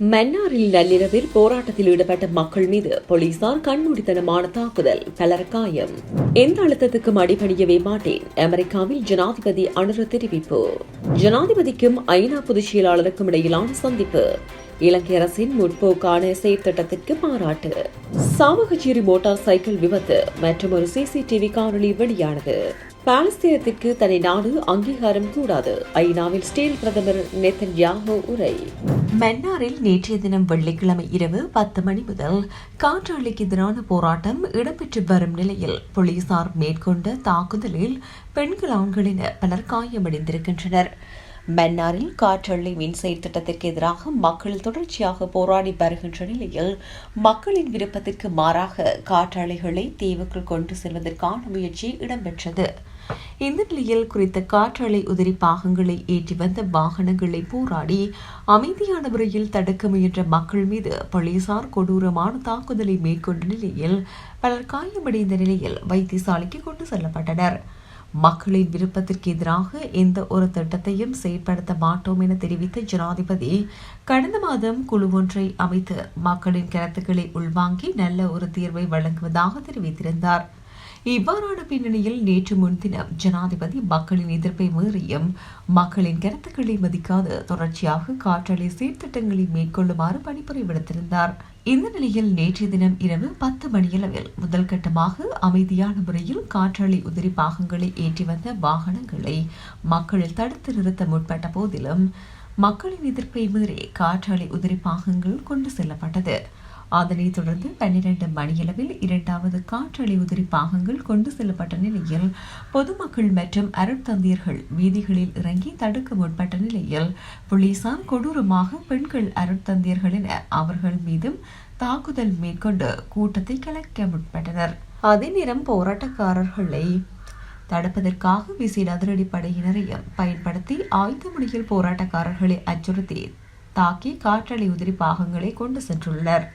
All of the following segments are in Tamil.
மன்னாரில் நள்ளிரவில் போராட்டத்தில் ஈடுபட்ட மக்கள் மீது போலீசார் கண்மூடித்தனமான தாக்குதல் பலர் காயம் எந்த அழுத்தத்துக்கும் அடிபணியவே மாட்டேன் அமெரிக்காவில் ஜனாதிபதி அனுர தெரிவிப்பு. ஜனாதிபதிக்கும் ஐநா பொதுச் செயலாளருக்கும் இடையிலான சந்திப்பு. இலங்கை அரசின் முற்போக்கான செயற்திட்டத்திற்கு பாராட்டு சாமகச்சேரி மோட்டார் சைக்கிள் விபத்து மற்றும் ஒரு சிசிடிவி காணொலி வெளியானது. பாலஸ்தீனத்திற்கு தனி நாடு அங்கீகாரம் கூடாது. ஐநாவில் ஸ்டீல் பிரதமர் நெத்தன்யாஹு உரை. மன்னாரில் நேற்றைய தினம் வெள்ளிக்கிழமை இரவு பத்து மணி முதல் காற்றாலைக்கு எதிரான போராட்டம் இடம்பெற்று வரும் நிலையில் போலீசார் மேற்கொண்ட தாக்குதலில் பெண்கள் ஆண்கள் பலர் காயமடைந்திருக்கின்றனர். மன்னாரில் காற்றள்ளி மின்செயல் திட்டத்திற்கு எதிராக மக்கள் தொடர்ச்சியாக போராடி வருகின்ற நிலையில் மக்களின் விருப்பத்திற்கு மாறாக காற்றாலைகளை தீவுக்குள் கொண்டு செல்வதற்கான முயற்சி இடம்பெற்றது. இந்த நிலையில் குறித்த காற்றாலை உதிரி பாகங்களை ஏற்றி வந்த வாகனங்களை போராடி அமைதியான முறையில் தடுக்க முயன்ற மக்கள் மீது போலீசார் கொடூரமான தாக்குதலை மேற்கொண்ட நிலையில் பலர் காயமடைந்த நிலையில் வைத்தியசாலைக்கு கொண்டு செல்லப்பட்டனர். மக்களின் விருப்பத்திற்கு எதிராக எந்த ஒரு திட்டத்தையும் செயற்படுத்த மாட்டோம் என தெரிவித்த ஜனாதிபதி கடந்த மாதம் குழு ஒன்றை அமைத்து மக்களின் கருத்துக்களை உள்வாங்கி நல்ல ஒரு தீர்வை வழங்குவதாக தெரிவித்திருந்தார். இவ்வாறான பின்னணியில் நேற்று முன்தினம் ஜனாதிபதி மக்களின் எதிர்ப்பை மீறியும் மக்களின் கருத்துக்களை மதிக்காது தொடர்ச்சியாக காற்றலை சீர்திட்டங்களை மேற்கொள்ளுமாறு பணிபுரி விடுத்திருந்தார் இந்த நிலையில் நேற்றைய தினம் இரவு பத்து மணியளவில் முதல் கட்டமாக அமைதியான முறையில் காற்றாலை உதிரி பாகங்களை ஏற்றி வந்த வாகனங்களை மக்கள் தடுத்து நிறுத்த முற்பட்ட போதிலும் மக்களின் எதிர்ப்பை மீறி காற்றாலை உதிரி பாகங்கள் கொண்டு செல்லப்பட்டது. அதனைத் தொடர்ந்து பன்னிரண்டு மணியளவில் இரண்டாவது காற்றலை உதிரி பாகங்கள் கொண்டு செல்லப்பட்ட நிலையில் பொதுமக்கள் மற்றும் அருட்தந்தியர்கள் வீதிகளில் இறங்கி தடுக்க முற்பட்ட நிலையில் போலீசார் கொடூரமாக பெண்கள் அருட்தந்தியர்களின் அவர்கள் மீதும் தாக்குதல் மேற்கொண்டு கூட்டத்தை கலைக்க முற்பட்டனர். அதே நேரம் போராட்டக்காரர்களை தடுப்பதற்காக விசேட அதிரடி படையினரையும் பயன்படுத்தி ஆயுத முனையில் போராட்டக்காரர்களை அச்சுறுத்தி தாக்கி காற்றலை உதிரி பாகங்களை கொண்டு சென்றுள்ளனர்.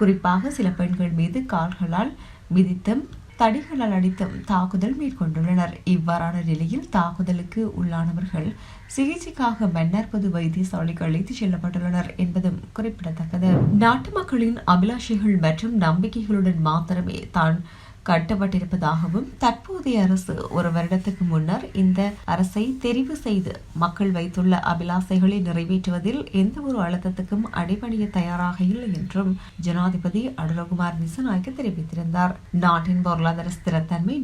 குறிப்பாக சில பெண்கள் மீது கால்களால் மிதித்தும் தடிகளால் அடித்தும் தாக்குதல் மேற்கொண்டுள்ளனர். இவ்வாறான நிலையில் தாக்குதலுக்கு உள்ளானவர்கள் சிகிச்சைக்காக மன்னர் பொது வைத்தியசாலைக்கு அழைத்துச் செல்லப்பட்டுள்ளனர் என்பதும் குறிப்பிடத்தக்கது. நாட்டு மக்களின் அபிலாஷைகள் மற்றும் நம்பிக்கைகளுடன் மாத்திரமே தான் கட்டப்பட்டிருப்பதாகவும் தற்போதைய அரசு ஒரு வருடத்துக்கு முன்னர் இந்த அரசை தெரிவு செய்து மக்கள் வைத்துள்ள அபிலாசைகளை நிறைவேற்றுவதில் எந்த ஒரு அழுத்தத்துக்கும் அடிபணிய தயாராக இல்லை என்றும் ஜனாதிபதி அனுரகுமார் திசநாயக்க தெரிவித்திருந்தார். நாட்டின் பொருளாதார ஸ்திரத்தன்மை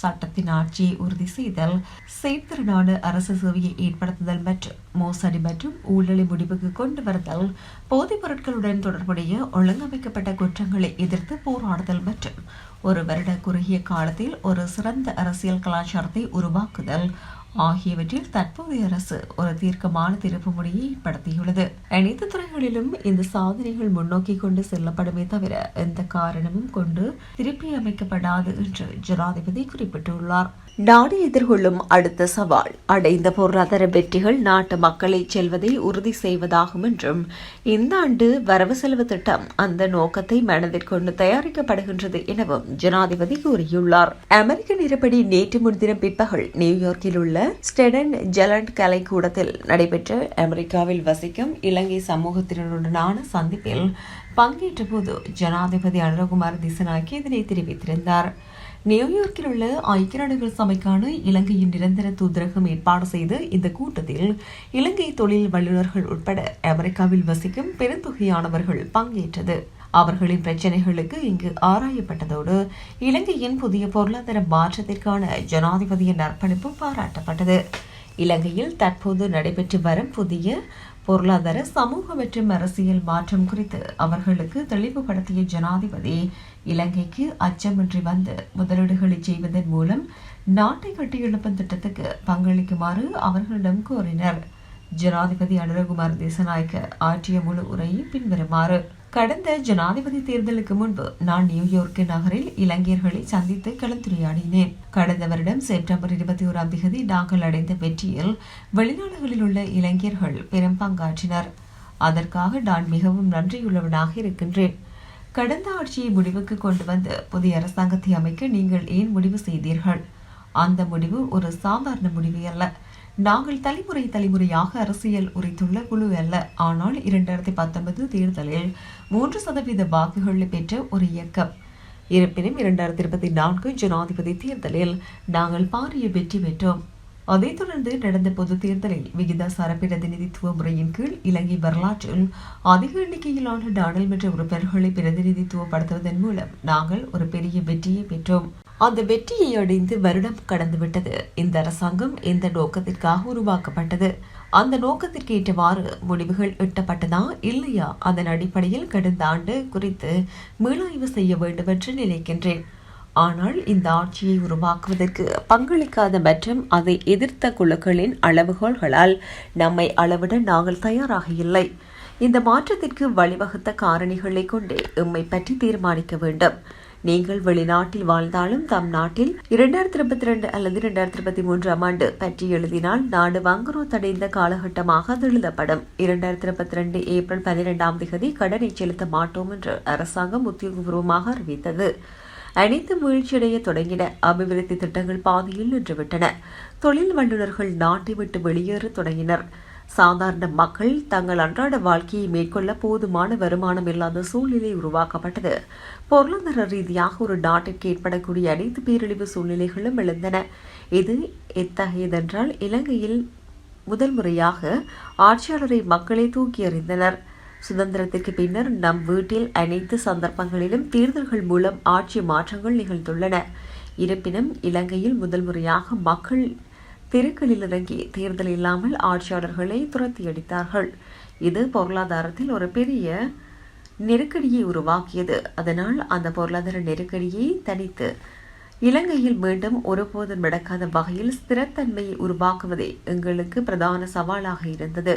சட்டத்தின் ஆட்சியை உறுதி செய்தல் செயற்திறனான அரசு சேவையை ஏற்படுத்துதல் மற்றும் மோசடி மற்றும் ஊழலை முடிவுக்கு கொண்டு வருதல் போதைப் பொருட்களுடன் தொடர்புடைய ஒழுங்கமைக்கப்பட்ட குற்றங்களை எதிர்த்து போராடுதல் மற்றும் ஒரு வருட குறுகிய காலத்தில் ஒரு சிறந்த அரசியல் கலாச்சாரத்தை உருவாக்குதல் ஆகியவற்றில் தற்போதைய அரசு ஒரு தீர்க்கமான திருப்பு முறையை ஏற்படுத்தியுள்ளது. அனைத்து துறைகளிலும் இந்த சாதனைகள் முன்னோக்கி கொண்டு செல்லப்படுமே தவிர எந்த காரணமும் கொண்டு திருப்பி அமைக்கப்படாது என்று ஜனாதிபதி குறிப்பிட்டுள்ளார். நாடு எதிர்கொள்ளும் அடுத்த சவால். அடைந்த பொருளாதார வெற்றிகள் நாட்டு மக்களை செல்வதை உறுதி செய்வதாகும் என்றும் இந்த ஆண்டு வரவு செலவு திட்டம் அந்த நோக்கத்தை மனதிற்கொண்டு தயாரிக்கப்படுகின்றது எனவும் ஜனாதிபதி கூறியுள்ளார். அமெரிக்க நிரப்படி நேற்று முன்தினம் பிற்பகல் நியூயார்க்கில் உள்ள ஸ்டெடன் ஜெலண்ட் கலைக்கூடத்தில் நடைபெற்ற அமெரிக்காவில் வசிக்கும் இலங்கை சமூகத்தினருடனான சந்திப்பில் பங்கேற்ற போது ஜனாதிபதி அனுரகுமார் திசநாயக்கி இதனை தெரிவித்திருந்தார். நியூயார்க்கில் உள்ள ஐக்கிய நாடுகள் சபைக்கான இலங்கையின் நிரந்தர தூதரகம் ஏற்பாடு செய்த இந்த கூட்டத்தில் இலங்கை தொழில் வல்லுநர்கள் உட்பட அமெரிக்காவில் வசிக்கும் பெருந்தொகையானவர்கள் பங்கேற்றது. அவர்களின் பிரச்சனைகளுக்கு இங்கு ஆராயப்பட்டதோடு இலங்கையின் புதிய பொருளாதார மாற்றத்திற்கான ஜனாதிபதியின் அர்ப்பணிப்பு பாராட்டப்பட்டது. இலங்கையில் தற்போது நடைபெற்று வரும் புதிய பொருளாதார சமூக மற்றும் அரசியல் மாற்றம் குறித்து அவர்களுக்கு தெளிவுபடுத்திய ஜனாதிபதி இலங்கைக்கு அச்சமின்றி வந்து முதலீடுகளை செய்வதன் மூலம் நாட்டை கட்டியெழுப்பும் திட்டத்துக்கு பங்களிக்குமாறு அவர்களிடம் கோரினர். ஜனாதிபதி அனுரகுமார் தேசநாயக்க ஆற்றிய முழு உரையை பின்வருமாறு கடந்த ஜனாதிபதி தேர்தலுக்கு முன்பு நான் நியூயார்க் நகரில் இளைஞர்களை சந்தித்து கலந்துரையாடினேன். கடந்த வருடம் செப்டம்பர் இருபத்தி ஓராம் தேதி நாங்கள் அடைந்த வெற்றியில் வெளிநாடுகளில் உள்ள இளைஞர்கள் பெரும் பங்காற்றினர். அதற்காக நான் மிகவும் நன்றியுள்ளவனாக இருக்கின்றேன். கடந்த ஆட்சியை முடிவுக்கு கொண்டு வந்து புதிய அரசாங்கத்தை அமைக்க நீங்கள் ஏன் முடிவு செய்தீர்கள்? அந்த முடிவு ஒரு சாதாரண முடிவு அல்ல. நாங்கள் தலைமுறை தலைமுறையாக அரசியல் உரைத்துள்ள குழு அல்ல. ஆனால் இரண்டாயிரத்தி பத்தொன்பது தேர்தலில் மூன்று சதவீத வாக்குகளை பெற்ற ஒரு இயக்கம். இருப்பினும் இரண்டாயிரத்தி இருபத்தி நான்கு ஜனாதிபதி தேர்தலில் நாங்கள் பாரிய வெற்றி பெற்றோம். அதைத் தொடர்ந்து நடந்த பொது தேர்தலில் விகிதாசார பிரதிநிதித்துவ முறையின் கீழ் இலங்கை வரலாற்றில் அதிக எண்ணிக்கையிலான நாடாளுமன்ற உறுப்பினர்களை பிரதிநிதித்துவப்படுத்துவதன் மூலம் நாங்கள் ஒரு பெரிய வெற்றியை பெற்றோம். அந்த வெற்றியை அடைந்து வருடம் கடந்துவிட்டது இந்த அரசாங்கம் எந்த நோக்கத்திற்காக உருவாக்கப்பட்டது? அந்த நோக்கத்திற்கு ஏற்றவாறு முடிவுகள் எட்டப்பட்டதா? இல்லையா? அதன் அடிப்படையில் கடந்த ஆண்டு குறித்து மீளாய்வு செய்ய வேண்டும் என்று நினைக்கின்றேன். ஆனால் இந்த ஆட்சியை உருவாக்குவதற்கு பங்களிக்காத மற்றும் அதை எதிர்த்த குழுக்களின் அளவுகோல்களால் நம்மை அளவிட நாங்கள் தயாராக இல்லை. இந்த மாற்றத்திற்கு வழிவகுத்த காரணிகளை கொண்டே எம்மை பற்றி தீர்மானிக்க வேண்டும். நீங்கள் வெளிநாட்டில் வாழ்ந்தாலும் தம் நாட்டில் இரண்டாயிரத்தி இருபத்தி ரெண்டு அல்லது இரண்டாயிரத்தி இருபத்தி மூன்றாம் ஆண்டு பற்றி எழுதினால் நாடு வங்குரோத்தடைந்த காலகட்டமாக அது எழுதப்படும். இரண்டாயிரத்தி இருபத்தி ரெண்டு ஏப்ரல் பன்னிரெண்டாம் தேதி கடனை செலுத்த மாட்டோம் என்று அரசாங்கம் உத்தியோகபூர்வமாக அறிவித்தது. அனைத்து வீழ்ச்சியடைய தொடங்கின அபிவிருத்தி திட்டங்கள் பாதியில் நின்றுவிட்டன. தொழில் வல்லுநர்கள் நாட்டை விட்டு வெளியேற தொடங்கினர். சாதாரண மக்கள் தங்கள் அன்றாட வாழ்க்கையை மேற்கொள்ள போதுமான வருமானம் இல்லாத சூழ்நிலை உருவாக்கப்பட்டது. பொருளாதார ரீதியாக ஒரு நாட்டிற்கு ஏற்படக்கூடிய அனைத்து பேரழிவு சூழ்நிலைகளும் எழுந்தன. இது எத்தகையதென்றால் இலங்கையில் முதல் முறையாக ஆட்சியாளரை மக்களே தூக்கி எறிந்தனர். சுதந்திரத்திற்கு பின்னர் நம் வீட்டில் அனைத்து சந்தர்ப்பங்களிலும் தேர்தல்கள் மூலம் ஆட்சி மாற்றங்கள் நிகழ்ந்துள்ளன. இருப்பினும் இலங்கையில் முதல் முறையாக மக்கள் தெருக்களில் இறங்கி தேர்தல் இல்லாமல் ஆட்சியாளர்களை துரத்தி அடித்தார்கள் இது பொருளாதாரத்தில் ஒரு பெரிய நெருக்கடியை உருவாக்கியது. அதனால் அந்த பொருளாதார நெருக்கடியை தனித்து இலங்கையில் மீண்டும் ஒருபோதும் நடக்காத வகையில் ஸ்திரத்தன்மையை உருவாக்குவதே எங்களுக்கு பிரதான சவாலாக இருந்தது.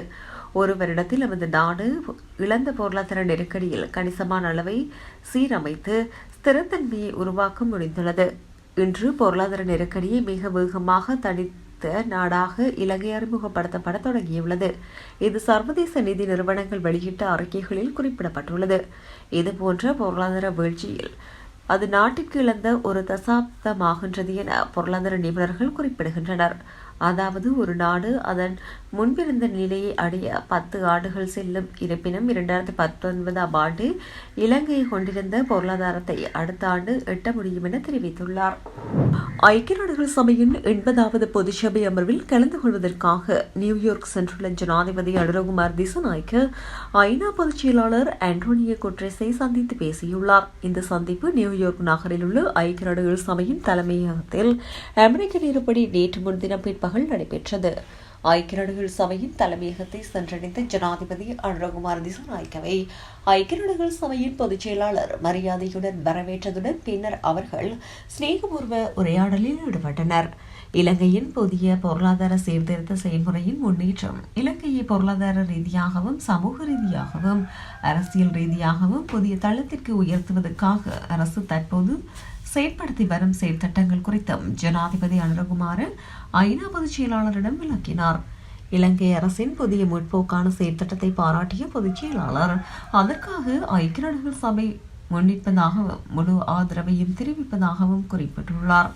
ஒரு வருடத்தில் நமது நாடு இழந்த பொருளாதார நெருக்கடியில் கணிசமான அளவை சீரமைத்து ஸ்திரத்தன்மையை உருவாக்க முடிந்துள்ளது. இன்று பொருளாதார நெருக்கடியை மிக வேகமாக தனித்த நாடாக இலங்கை அறிமுகப்படுத்தப்பட தொடங்கியுள்ளது. இது சர்வதேச நிதி நிறுவனங்கள் வெளியிட்ட அறிக்கைகளில் குறிப்பிடப்பட்டுள்ளது. இதுபோன்ற பொருளாதார வீழ்ச்சியில் அது நாட்டுக்கு இழந்த ஒரு தசாப்தமாகின்றது என பொருளாதார நிபுணர்கள் குறிப்பிடுகின்றனர். அதாவது ஒரு நாடு அதன் முன்பிருந்த நிலையை அடைய பத்து ஆண்டுகள் செல்லும். இருப்பினும் இரண்டாயிரத்தி பத்தொன்பதாம் ஆண்டு இலங்கை கொண்டிருந்த பொருளாதாரத்தை அடுத்த ஆண்டு எட்ட முடியும் என தெரிவித்துள்ளார். ஐக்கிய நாடுகள் சபையின் எண்பதாவது பொதுச்சபை அமர்வில் கலந்து கொள்வதற்காக நியூயார்க் சென்றுள்ள ஜனாதிபதி அனுரகுமார் திசநாய்க்கு ஐநா பொதுச் செயலாளர் ஆண்டோனியோ குட்ரெஸை சந்தித்து பேசியுள்ளார். இந்த சந்திப்பு நியூயார்க் நகரில் உள்ள ஐக்கிய நாடுகள் சபையின் தலைமையகத்தில் அமெரிக்க நேரப்படி நேற்று முன்தினம் பிற்பகல் நடைபெற்றது. ஐக்கிய நாடுகள் சபையின் தலைமையகத்தை சென்றடைந்த ஜனாதிபதி அனுரகுமார் திசநாயக்கவை. ஐக்கிய நாடுகள் சபையின் பொதுச் செயலாளர் மரியாதையுடன் வரவேற்றதுடன் பின்னர் அவர்கள் சிநேகபூர்வ உரையாடலில் ஈடுபட்டனர். இலங்கையின் புதிய பொருளாதார சீர்திருத்த செயல்முறையின் முன்னேற்றம் இலங்கையை பொருளாதார ரீதியாகவும் சமூக ரீதியாகவும் அரசியல் ரீதியாகவும் புதிய தளத்திற்கு உயர்த்துவதற்காக அரசு தற்போது செயற்படுத்தி வரும் செயற்திட்டங்கள் குறித்தும் ஜனாதிபதி அனுரகுமார ஐநா பொதுச் செயலாளரிடம் விளக்கினார். இலங்கை அரசின் புதிய முற்போக்கான செயற்திட்டத்தை பாராட்டிய பொதுச் செயலாளர் அதற்காக ஐக்கிய நாடுகள் சபை முன்னிற்பதாகவும் முழு ஆதரவையும் தெரிவிப்பதாகவும் குறிப்பிட்டுள்ளார்.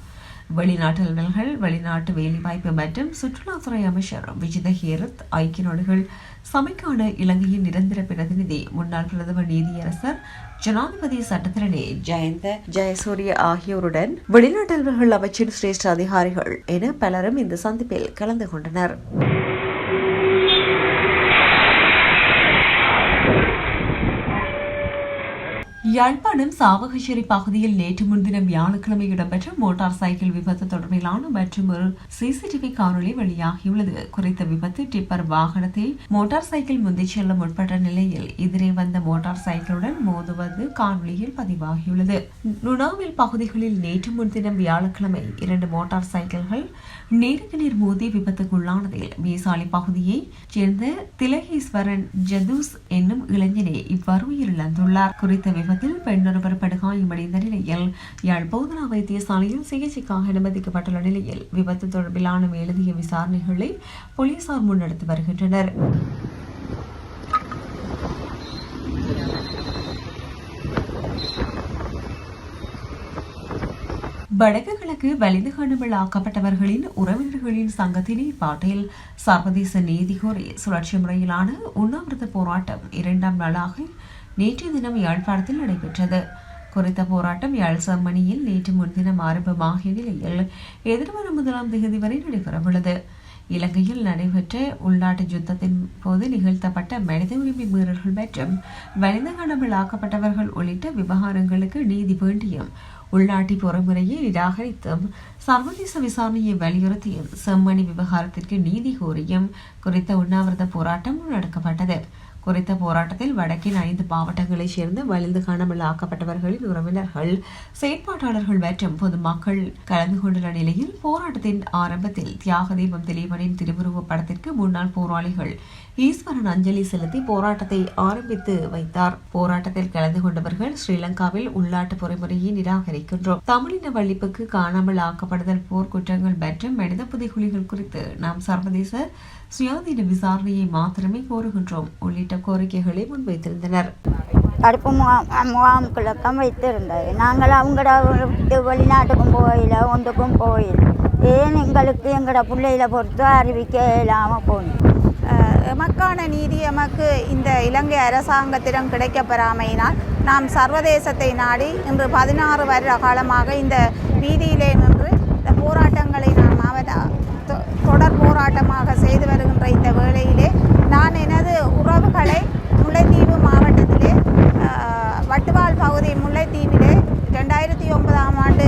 வெளிநாட்டு அலுவலர்கள் வெளிநாட்டு வேலைவாய்ப்பு மற்றும் சுற்றுலாத்துறை அமைச்சர் விஜித ஹேரத் ஐக்கிய நாடுகள் சபைக்கான இலங்கையின் நிரந்தர பிரதிநிதி முன்னாள் பிரதமர் நீதியரசர் ஜனாதிபதி சட்டத்திரணி ஜெயந்த ஜெயசூரிய ஆகியோருடன் வெளிநாட்டு அமைச்சின் சிரேஷ்ட அதிகாரிகள் என பலரும் இந்த சந்திப்பில் கலந்து கொண்டனர். யாழ்ப்பாணம் சாவகச்சேரி பகுதியில் நேற்று முன்தினம் வியாழக்கிழமை இடம்பெற்ற மோட்டார் சைக்கிள் விபத்து தொடர்பிலான மற்றும் ஒரு சிசிடிவி காணொலி வெளியாகியுள்ளது. குறித்த விபத்து டிப்பர் வாகனத்தை மோட்டார் சைக்கிள் முந்திச் செல்ல முற்பட்ட நிலையில் எதிரே வந்த மோட்டார் சைக்கிளுடன் மோதுவது காணொலியில் பதிவாகியுள்ளது. நுணாவில் பகுதிகளில் நேற்று முன்தினம் வியாழக்கிழமை இரண்டு மோட்டார் சைக்கிள்கள் நேருக்கு நீர் மோதி விபத்துக்குள்ளானதில் மீசாலி பகுதியை சேர்ந்த திலகேஸ்வரன் ஜதூஸ் என்னும் இளைஞனே இவ்வாறு உயிரிழந்துள்ளார் குறித்த விபத்து விபத்தில் பெண்ணொருவர் படுகாயமடைந்த நிலையில் யாழ் போதனா வைத்தியசாலையில் சிகிச்சைக்காக அனுமதிக்கப்பட்டுள்ள நிலையில் விபத்து தொடர்பிலான மேலதிக விசாரணைகளை போலீசார் முன்னெடுத்து வருகின்றனர். வடக்கு கிழக்கு வலிந்து காணாமல் ஆக்கப்பட்டவர்களின் உறவினர்களின் சங்கத்தின் ஏற்பாட்டில் சர்வதேச நீதி கோரி சுழற்சி முறையிலான உண்ணாவிரத போராட்டம் இரண்டாம் நாளாக நேற்றைய தினம் யாழ்ப்பாணத்தில் நடைபெற்றது. குறித்த போராட்டம் யாழ் செம்மணியில் நேற்று முன்தினம் ஆரம்பமாகிய நிலையில் எதிர்வரும் முதலாம் தேதி வரை நடைபெறவுள்ளது. இலங்கையில் நடைபெற்ற உள்நாட்டு யுத்தத்தின் போது நிகழ்த்தப்பட்ட மனித உரிமை மீறல்கள் மற்றும் மனித காணாமல் ஆக்கப்பட்டவர்கள் உள்ளிட்ட விவகாரங்களுக்கு நீதி வேண்டியும் உள்நாட்டு பொறுமுறையை நிராகரித்தும் சர்வதேச விசாரணையை வலியுறுத்தியும் செம்மணி விவகாரத்திற்கு நீதி கோரியும் குறித்த உண்ணாவிரத போராட்டம் முன்னெடுக்கப்பட்டது. குறித்த போராட்டத்தில் வடக்கின் ஐந்து மாவட்டங்களைச் சேர்ந்த வலிந்து காணாமல் ஆக்கப்பட்டவர்களின் உறவினர்கள் செயற்பாட்டாளர்கள் மற்றும் பொதுமக்கள் கலந்து கொண்டுள்ள நிலையில் போராட்டத்தின் ஆரம்பத்தில் தியாக தீபம் திலீபனின் திருவுருவப் படத்திற்கு முன்னாள் போராளிகள் ஈஸ்வரன் அஞ்சலி செலுத்தி போராட்டத்தை ஆரம்பித்து வைத்தார். போராட்டத்தில் கலந்து கொண்டவர்கள் ஸ்ரீலங்காவில் உள்நாட்டு பொறிமுறையை நிராகரிக்கின்றோம். தமிழின வள்ளிப்புக்கு காணாமல் ஆக்கப்படுதல் போர்க்குற்றங்கள் மற்றும் மனித புதைகுலிகள் குறித்து நாம் சர்வதேச சுயாதீன விசாரணையை மாத்திரமே கோருகின்றோம். உள்ளிட்ட கோரிக்கைகளை முன்வைத்திருந்தனர். தடுப்பு முகாம் முகாம்களுக்கும் வைத்திருந்தது. நாங்கள் அவங்கள விட்டு வெளிநாட்டுக்கும் போயில ஒன்றுக்கும் போயில ஏன் எங்களுக்கு எங்களோட பிள்ளையில பொறுத்து அறிவிக்க இல்லாமல் போகணும் எமக்கான நீதி எமக்கு இந்த இலங்கை அரசாங்கத்திடம் கிடைக்கப்பெறாமையினால் நாம் சர்வதேசத்தை நாடி இன்று பதினாறு வருட காலமாக இந்த வீதியிலே நின்று இந்த போராட்டங்களை நாம் அவ- தொடர் போராட்டமாக செய்து வருகின்ற இந்த வேளையிலே நான் எனது உறவுகளை முல்லைத்தீவு மாவட்டத்திலே வட்டுவால் பகுதி முல்லைத்தீவிலே ரெண்டாயிரத்தி ஒன்பதாம் ஆண்டு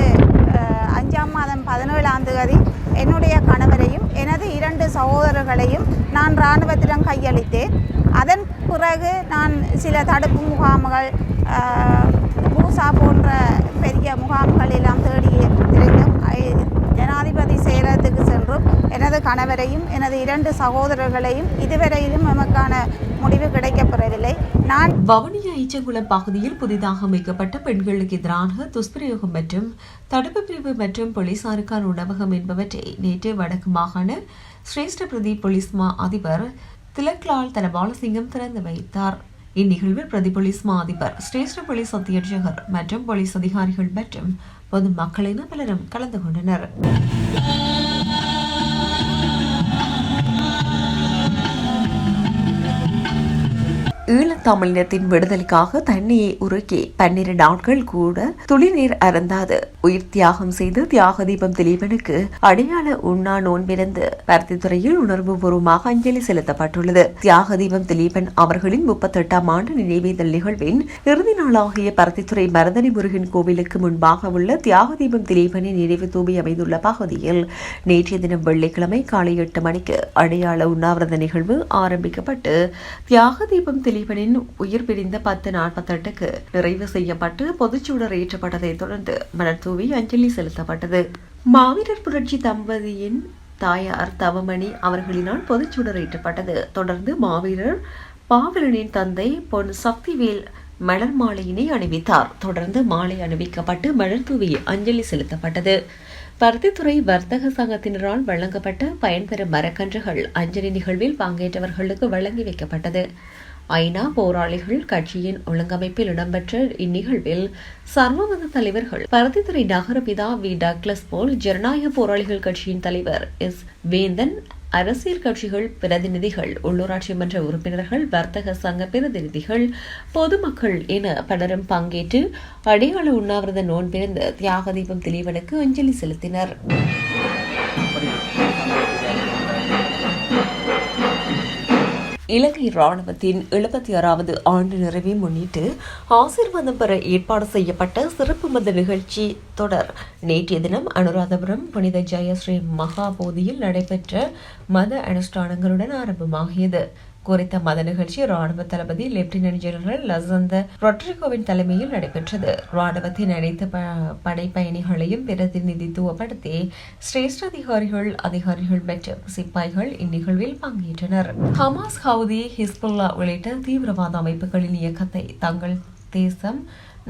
அஞ்சாம் மாதம் பதினேழாம் தேதி என்னுடைய கணவரையும் எனது இரண்டு சகோதரர்களையும் நான் இராணுவத்திடம் கையளித்தேன். அதன் பிறகு நான் சில தடுப்பு முகாம்கள் பூசா போன்ற பெரிய முகாம்கள் எல்லாம் தேடி ஜனாதிபதி செயலத்துக்கு எனது கணவரையும் எனது இரண்டு சகோதரர்களையும் இதுவரையிலும் நமக்கான முடிவு கிடைக்கப்பெறவில்லை நான் வவுனியா ஈச்சங்குளம் பகுதியில் புதிதாக அமைக்கப்பட்ட பெண்களுக்கு எதிரான துஷ்பிரயோகம் மற்றும் தடுப்பு பிரிவு மற்றும் போலீசாருக்கான உணவகம் என்பவற்றை நேற்று வடக்கு மாகாண சிரேஷ்ட பிரதி போலீஸ் மா அதிபர் திலக்லால் தனபாலசிங்கம் திறந்து வைத்தார். இந்நிகழ்வில் பிரதி போலீஸ் மா அதிபர் ஸ்ரேஷ்ட போலீஸ் அத்தியட்சகர் மற்றும் போலீஸ் அதிகாரிகள் மற்றும் பொதுமக்களின பலரும் கலந்து கொண்டனர். ஈழத்தமிழினத்தின் விடுதலுக்காக தண்ணியை உருக்கி பன்னிரண்டு நாட்கள் கூட துளிநீர் அருந்தாது. உயிர் தியாகம் செய்து தியாக தீபம் திலீபனுக்கு அடையாள உண்ணா நோன்பிருந்து பருத்தித்துறையில் உணர்வுபூர்வமாக அஞ்சலி செலுத்தப்பட்டுள்ளது. தியாக தீபம் திலீபன் அவர்களின் முப்பத்தெட்டாம் ஆண்டு நினைவேந்தல் நிகழ்வின் இறுதி நாளாகிய பருத்தித்துறை மருதனி முருகன் கோவிலுக்கு முன்பாக உள்ள தியாக தீபம் திலீபனின் நினைவு தூபி அமைந்துள்ள பகுதியில் நேற்றைய தினம் வெள்ளிக்கிழமை காலை எட்டு மணிக்கு அடையாள உண்ணாவிரத நிகழ்வு ஆரம்பிக்கப்பட்டு தியாக தீபம் திலீபனின் உயிர் பிரிந்த பத்து நாற்பத்தெட்டுக்கு நிறைவு செய்யப்பட்டு பொதுச்சூடர் ஏற்றப்பட்டதைத் தொடர்ந்து மலர்தூவி அஞ்சலி செலுத்தப்பட்டது. மாவீரர் புரட்சி தம்பதியின் தாயார் தவமணி அவர்களினால் பொதுச்சூடர் ஏற்றப்பட்டது. தொடர்ந்து மாவீரர் பாவலனின் தந்தை பொன் சக்திவேல் மலர் மாலையினை அணிவித்தார். தொடர்ந்து மாலை அணிவிக்கப்பட்டு மலர் தூவி அஞ்சலி செலுத்தப்பட்டது. பருத்தித்துறை வர்த்தக சங்கத்தினரால் வழங்கப்பட்ட பயன்பெறும் மரக்கன்றுகள் அஞ்சலி நிகழ்வில் பங்கேற்றவர்களுக்கு வழங்கி வைக்கப்பட்டது. ஐநா போராளிகள் கட்சியின் ஒழுங்கமைப்பில் இடம்பெற்ற இந்நிகழ்வில் சர்வமத தலைவர்கள் பருத்தித்துறை நகரபிதா வி. டக்லஸ் போல் ஜனநாயக போராளிகள் கட்சியின் தலைவர் எஸ். வேந்தன் அரசியல் கட்சிகள் பிரதிநிதிகள் உள்ளூராட்சி மன்ற உறுப்பினர்கள் வர்த்தக சங்க பிரதிநிதிகள் பொதுமக்கள் என பலரும் பங்கேற்று அடையாள உண்ணாவிரத நோன்பிருந்த தியாக தீபம் திலீபனுக்கு அஞ்சலி செலுத்தினர். இலங்கை ராணுவத்தின் எழுபத்தி ஆறாவது ஆண்டு நிறைவை முன்னிட்டு ஆசீர்வாதம் பெற ஏற்பாடு செய்யப்பட்ட சிறப்பு மத நிகழ்ச்சி தொடர். நேற்றைய தினம் அனுராதபுரம் புனித ஜெயஸ்ரீ மகாபோதியில் நடைபெற்ற மத அனுஷ்டானங்களுடன் ஆரம்பமாகியது. குறித்த மத நிகழ்ச்சி ராணுவ தளபதி லெப்டினன்ட் ஜெனரல் லசந்த ரொட்ரிகோவின் தலைமையில் நடைபெற்றது. ராணுவத்தின் அனைத்து ப- படைப்பயணிகளையும் பிரதிநிதித்துவப்படுத்தி சிரேஷ்ட அதிகாரிகள் அதிகாரிகள் மற்றும் சிப்பாய்கள் இந்நிகழ்வில் பங்கேற்றனர். ஹமாஸ் ஹவுதி ஹிஸ்புல்லா உள்ளிட்ட தீவிரவாத அமைப்புகளின் இயக்கத்தை தங்கள் தேசம்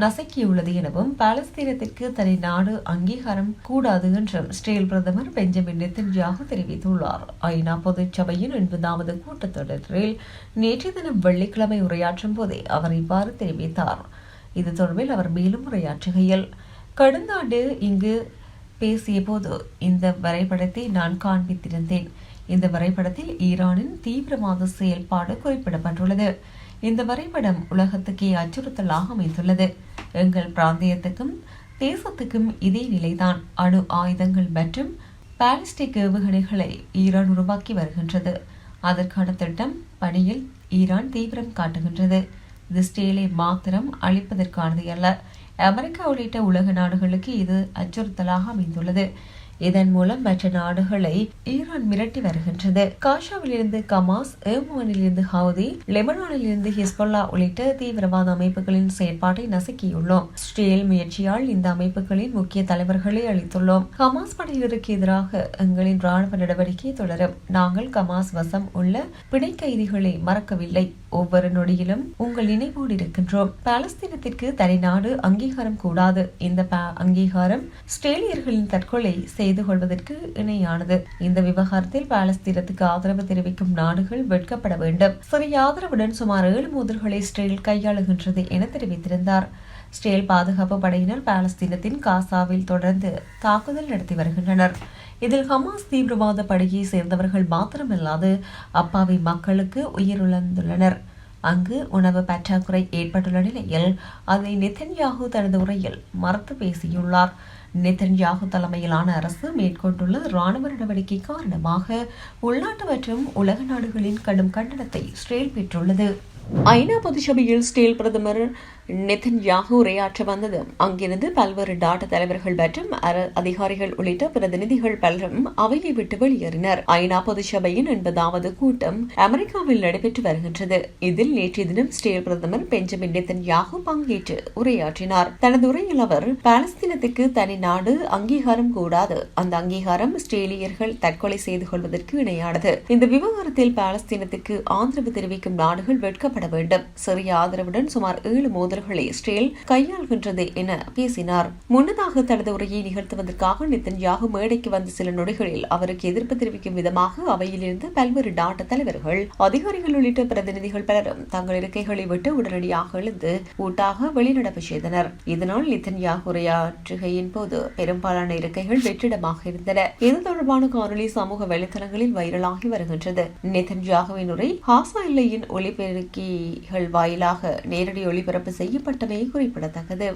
நசுக்கியுள்ளது எனவும் பாலஸ்தீனத்திற்கு தனி நாடு அங்கீகாரம் கூடாது என்றும் இஸ்ரேல் பிரதமர் பெஞ்சமின் நெத்தன்யாகு தெரிவித்துள்ளார். ஐநா பொதுச்சபையின் எண்பதாவது கூட்டத்தொடரில் நேற்று தினம் வெள்ளிக்கிழமை உரையாற்றும் போதே அவர் இவ்வாறு தெரிவித்தார். இது தொடர்பில் அவர் மேலும் உரையாற்றுகையில் கடந்த ஆண்டு இங்கு பேசிய போது இந்த வரைபடத்தை நான் காண்பித்திருந்தேன். இந்த வரைபடத்தில் ஈரானின் தீவிரவாத செயல்பாடு குறிப்பிடப்பட்டுள்ளது. இந்த வரைபடம் உலகத்துக்கே அச்சுறுத்தலாக அமைந்துள்ளது. எங்கள் பிராந்தியத்துக்கும் தேசத்துக்கும் இதே நிலைதான். அணு ஆயுதங்கள் மற்றும் பாலிஸ்டிக் ஏவுகணைகளை ஈரான் உருவாக்கி வருகின்றது. அதற்கான திட்டம் பணியில் ஈரான் தீவிரம் காட்டுகின்றது. இது ஸ்டேலை மாத்திரம் அழிப்பதற்கானது அல்ல. அமெரிக்கா உள்ளிட்ட உலக நாடுகளுக்கு இது அச்சுறுத்தலாக அமைந்துள்ளது. இதன் மூலம் மற்ற நாடுகளை ஈரான் மிரட்டி வருகின்றது. காஷாவிலிருந்து கமாஸ் ஏமானிலிருந்து ஹவுதி லெபனானிலிருந்து ஹிஸ்புல்லா உள்ளிட்ட தீவிரவாத அமைப்புகளின் செயற்பாட்டை நசுக்கியுள்ளோம். ஸ்டேல் முயற்சியால் இந்த அமைப்புகளின் முக்கிய தலைவர்களை அளித்துள்ளோம் ஹமாஸ் படையினருக்கு எதிராக எங்களின் ராணுவ நடவடிக்கை தொடரும். நாங்கள் கமாஸ் வசம் உள்ள பிணை கைதிகளை மறக்கவில்லை. ஒவ்வொரு நொடியிலும் உங்கள் நினைவோடு இருக்கின்றோம். பாலஸ்தீனத்திற்கு தனிநாடு அங்கீகாரம் கூடாது. இந்த அங்கீகாரம் ஸ்டேலியர்களின் தற்கொலை செய்து கொள்வதற்கு இணையானது. இந்த விவகாரத்தில் பாலஸ்தீனத்துக்கு ஆதரவு தெரிவிக்கும் நாடுகள் வெட்கப்பட வேண்டும். சிறிய ஆதரவுடன் சுமார் ஏழு மோதல்களை இஸ்ரேல் கையாளுகின்றது என தெரிவித்திருந்தார். இஸ்ரேல் பாதுகாப்பு படையினர் பாலஸ்தீனத்தின் காசாவில் தொடர்ந்து தாக்குதல் நடத்தி வருகின்றனர். இதில் ஹமாஸ் தீவிரவாத படையை சேர்ந்தவர்கள் மாத்திரமல்லாது அப்பாவி மக்களுக்கு உயிரிழந்துள்ளனர். அங்கு உணவு பற்றாக்குறை ஏற்பட்டுள்ள நிலையில் அதை நிதன்யாகு தனது உரையில் மறுத்து பேசியுள்ளார். நெத்தன்யாகு தலைமையிலான அரசு மேற்கொண்டுள்ள ராணுவ நடவடிக்கை காரணமாக உள்நாட்டு மற்றும் உலக நாடுகளின் கடும் கண்டனத்தை இஸ்ரேல் பெற்றுள்ளது. ஐநா பொதுச்சபையில் ஸ்டேல் பிரதமர் நெத்தன்யாகு உரையாற்ற வந்ததும் அங்கிருந்து பல்வேறு நாட்டு தலைவர்கள் மற்றும் அதிகாரிகள் உள்ளிட்ட பிரதிநிதிகள் பலரும் அவையை விட்டு வெளியேறினர். ஐநா பொதுச்சபையின் எண்பதாவது கூட்டம் அமெரிக்காவில் நடைபெற்று வருகின்றது. இதில் நேற்றைய தினம் ஸ்டேல் பிரதமர் பெஞ்சமின் நெத்தன்யாகு பங்கேற்று உரையாற்றினார். தனது உரையில் அவர் பாலஸ்தீனத்துக்கு தனி நாடு அங்கீகாரம் கூடாது. அந்த அங்கீகாரம் ஸ்டேலியர்கள் தற்கொலை செய்து கொள்வதற்கு இணையானது. இந்த விவகாரத்தில் பாலஸ்தீனத்துக்கு ஆதரவு தெரிவிக்கும் நாடுகள் வெட்கப்பட வேண்டும். சிறிய ஆதரவுடன் சுமார் ஏழு மோதல்களை இஸ்ரேல் கையாள்கின்றது என பேசினார். முன்னதாக தனது உரையை நிகழ்த்துவதற்காக நித்தன்யாகு மேடைக்கு வந்த சில நொடிகளில் அவருக்கு எதிர்ப்பு தெரிவிக்கும் விதமாக அவையிலிருந்து பல்வேறு நாட்டு தலைவர்கள் அதிகாரிகள் உள்ளிட்ட பிரதிநிதிகள் பலரும் தங்கள் இருக்கைகளை விட்டு உடனடியாக எழுந்து கூட்டாக வெளிநடப்பு செய்தனர். இதனால் நித்தன்யாகு உரையாற்றுகையின் போது பெரும்பாலான இருக்கைகள் வெற்றிடமாக இருந்தன. இது தொடர்பான காணொலி சமூக வலைதளங்களில் வைரலாகி வருகின்றது. நெதன்யாகுவின் உரை ஹாசா எல்லையின் ஒளிபெருக்கிகள் வாயிலாக நேரடி ஒளிபரப்பு செய்யப்பட்டமை குறிப்பிடத்தக்கது.